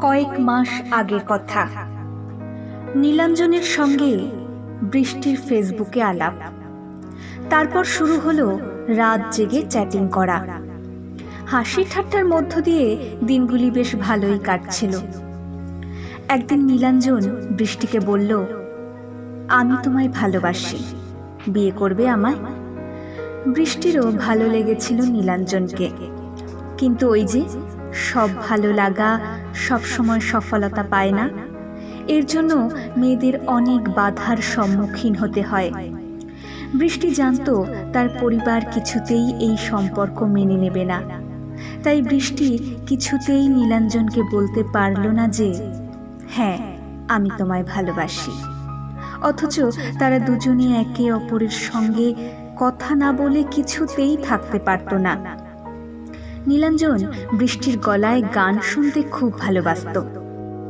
কয়েক মাস আগের কথা। নীলাঞ্জনের সঙ্গে বৃষ্টির ফেসবুকে আলাপ। তারপর শুরু হলো রাত জেগে চ্যাটিং করা। হাসি ঠাট্টার মধ্য দিয়ে দিনগুলি বেশ ভালোই কাটছিল। একদিন নীলাঞ্জন বৃষ্টিকে বলল, আমি তোমায় ভালোবাসি। বিয়ে করবে আমায়? বৃষ্টিরও ভালো লেগেছিল নীলাঞ্জনকে। কিন্তু ওই যে সব ভালো লাগা সব সময় সফলতা পায় না। এর জন্য মেয়েদের অনেক বাধার সম্মুখীন হতে হয়। বৃষ্টি জানতো তার পরিবার কিছুতেই এই সম্পর্ক মেনে নেবে না। তাই বৃষ্টি কিছুতেই নীলাঞ্জনকে বলতে পারল না যে হ্যাঁ আমি তোমায় ভালোবাসি। অথচ তারা দুজনে একে অপরের সঙ্গে কথা না বলে কিছুতেই থাকতে পারত না। নীলাঞ্জন বৃষ্টির গলায় গান শুনতে খুব ভালোবাসত।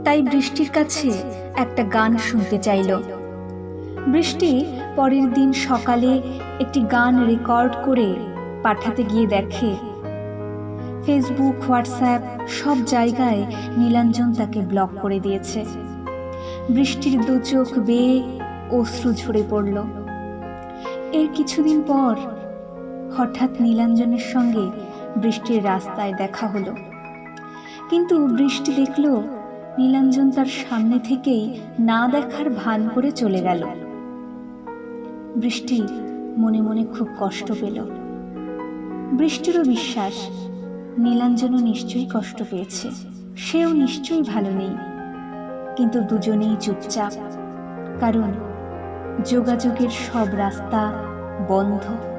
তাই বৃষ্টির কাছে একটা গান শুনতে চাইল। বৃষ্টি পরের দিন সকালে একটি গান রেকর্ড করে পাঠাতে গিয়ে দেখে। ফেসবুক, হোয়াটসঅ্যাপ সব জায়গায় নীলাঞ্জন তাকে ব্লক করে দিয়েছে। বৃষ্টির দু চোখ বেয়ে অশ্রু ঝরে পড়ল। এর কিছুদিন পর হঠাৎ নীলাঞ্জনের সঙ্গে বৃষ্টির রাস্তায় দেখা হলো। কিন্তু বৃষ্টি দেখল নীলাঞ্জন তার সামনে থেকেই না দেখার ভান করে চলে গেল। বৃষ্টি মনে মনে খুব কষ্ট পেল। বৃষ্টিরও বিশ্বাস নীলাঞ্জনও নিশ্চয়ই কষ্ট পেয়েছে। সেও নিশ্চয়ই ভালো নেই। কিন্তু দুজনেই চুপচাপ। কারণ যোগাযোগের সব রাস্তা বন্ধ।